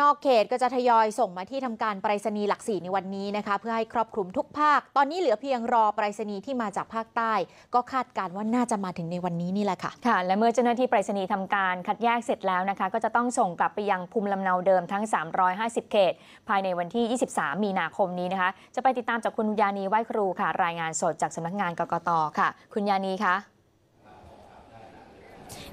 นอกเขตก็จะทยอยส่งมาที่ทำการไปรษณีย์หลักสี่ในวันนี้นะคะเพื่อให้ครอบคลุมทุกภาค ตอนนี้เหลือเพียงรอไปรษณีย์ที่มาจากภาคใต้ ก็คาดการณ์ว่าน่าจะมาถึงในวันนี้นี่แหละค่ะค่ะ และเมื่อเจ้าหน้าที่ไปรษณีย์ทำการคัดแยกเสร็จแล้วนะคะ ก็จะต้องส่งกลับไปยังภูมิลำเนาเดิมทั้ง 350 เขต ภายในวันที่ 23 มีนาคมนี้นะคะ จะไปติดตามจากคุณยานีไหวครูค่ะ รายงานสดจากสำนักงานกกตค่ะ คุณยานีคะ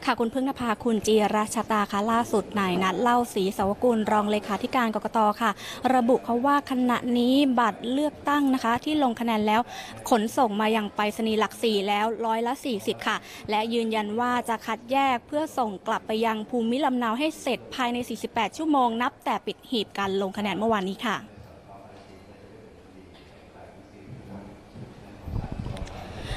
ค่ะคุณพึ่งนภาคุณจีราชตาค่ะล่าสุดนายนัดเล่าศรีสวกุลรองเลขาธิการกกตค่ะ ระบุเขาว่าขณะนี้บัตรเลือกตั้งนะคะ ที่ลงคะแนนแล้วขนส่งมาอย่างไปรษณีย์หลักสี่แล้วร้อยละ 40 ค่ะ และยืนยันว่าจะคัดแยกเพื่อส่งกลับไปยังภูมิลำเนาให้เสร็จภายใน 48 ชั่วโมงนับแต่ปิดหีบการลงคะแนนเมื่อวานนี้ค่ะ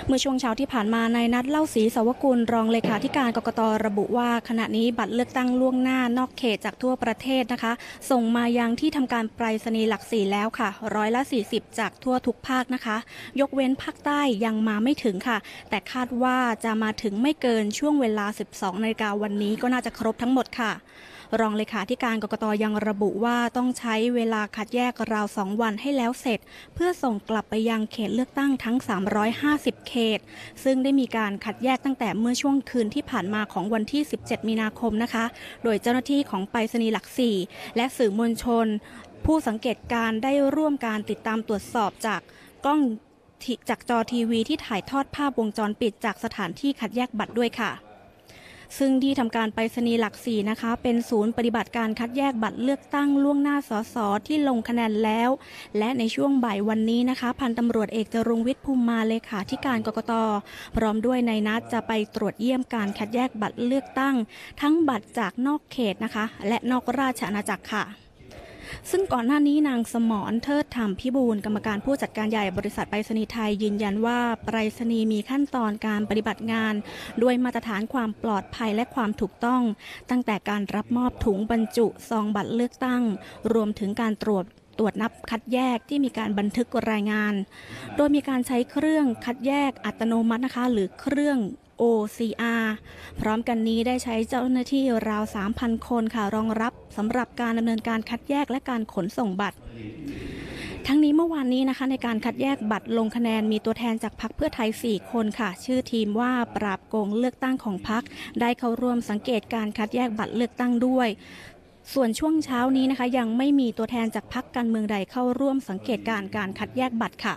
เมื่อช่วงเช้าที่ผ่านมานายนัดเล่าศรีสวกุลรองเลขาธิการกกตระบุว่า ขณะนี้บัตรเลือกตั้งล่วงหน้านอกเขตจากทั่วประเทศนะคะ ส่งมายังที่ทำการไปรษณีย์หลักสี่แล้วค่ะ ร้อยละ 40 จากทั่วทุกภาคนะคะ ยกเว้นภาคใต้ยังมาไม่ถึงค่ะ แต่คาดว่าจะมาถึงไม่เกินช่วงเวลา 12นาฬิกาวันนี้ก็น่าจะครบทั้งหมดค่ะ รองเลขาธิการกกตยังระบุว่าต้องใช้เวลาคัดแยกราว2วันให้แล้วเสร็จ เพื่อส่งกลับไปยังเขตเลือกตั้งทั้ง 350 เขต ซึ่งได้มีการคัดแยกตั้งแต่เมื่อช่วงคืนที่ผ่านมาของวันที่ 17 มีนาคมนะคะ โดยเจ้าหน้าที่ของไปรษณีย์หลักสี่และสื่อมวลชน ผู้สังเกตการได้ร่วมการติดตามตรวจสอบจากกล้องจากจอทีวีที่ถ่ายทอดภาพวงจรปิดจากสถานที่คัดแยกบัตรด้วยค่ะ ซึ่งที่ทำการไปรษณีย์หลักสี่นะคะ เป็นศูนย์ปฏิบัติการคัดแยกบัตรเลือกตั้งล่วงหน้าสสที่ลงคะแนนแล้ว และในช่วงบ่ายวันนี้นะคะ พันตำรวจเอกจรุงวิทย์ภูมิมาเลขาธิการกกตพร้อมด้วยในายนัดจะไปตรวจเยี่ยมการคัดแยกบัตรเลือกตั้ง ทั้งบัตรจากนอกเขตนะคะ และนอกราชอาณาจักรค่ะ ซึ่งก่อนหน้านี้นางสมรเทิดธรรมพิบูลกรรมการผู้จัดการใหญ่บริษัทไปรษณีย์ไทยยืนยันว่าไปรษณีย์มีขั้นตอนการปฏิบัติงาน ด้วยมาตรฐานความปลอดภัยและความถูกต้อง ตั้งแต่การรับมอบถุงบรรจุซองบัตรเลือกตั้ง รวมถึงการตรวจตรวจนับคัดแยกที่มีการบันทึกรายงาน โดยมีการใช้เครื่องคัดแยกอัตโนมัตินะคะ หรือเครื่อง OCR พร้อมกันนี้ได้ใช้เจ้าหน้าที่ราว 3,000 คนค่ะรองรับสำหรับการดำเนินการคัดแยกและการขนส่งบัตร ทั้งนี้เมื่อวานนี้นะคะในการคัดแยกบัตรลงคะแนนมีตัวแทนจากพักเพื่อไทย 4 คนค่ะ ชื่อทีมว่าปราบโกงเลือกตั้งของพักได้เข้าร่วมสังเกตการคัดแยกบัตรเลือกตั้งด้วยส่วนช่วงเช้านี้นะคะ ยังไม่มีตัวแทนจากพักการเมืองใดเข้าร่วมสังเกตการการคัดแยกบัตรค่ะ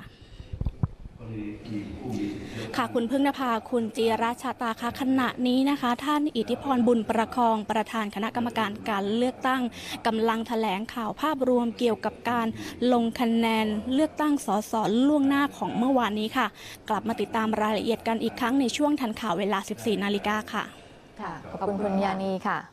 ค่ะคุณพึ่งนภาคุณจีราชาตาคะขณะนี้นะคะ ท่านอิทธิพรบุญประคองประธานคณะกรรมการการเลือกตั้งกำลังแถลงข่าวภาพรวมเกี่ยวกับการลงคะแนนเลือกตั้งสสล่วงหน้าของเมื่อวานนี้ค่ะ กลับมาติดตามรายละเอียดกันอีกครั้งในช่วงทันข่าวเวลา 14 นาฬิกาค่ะ ค่ะ ขอบคุณคุณยานีค่ะ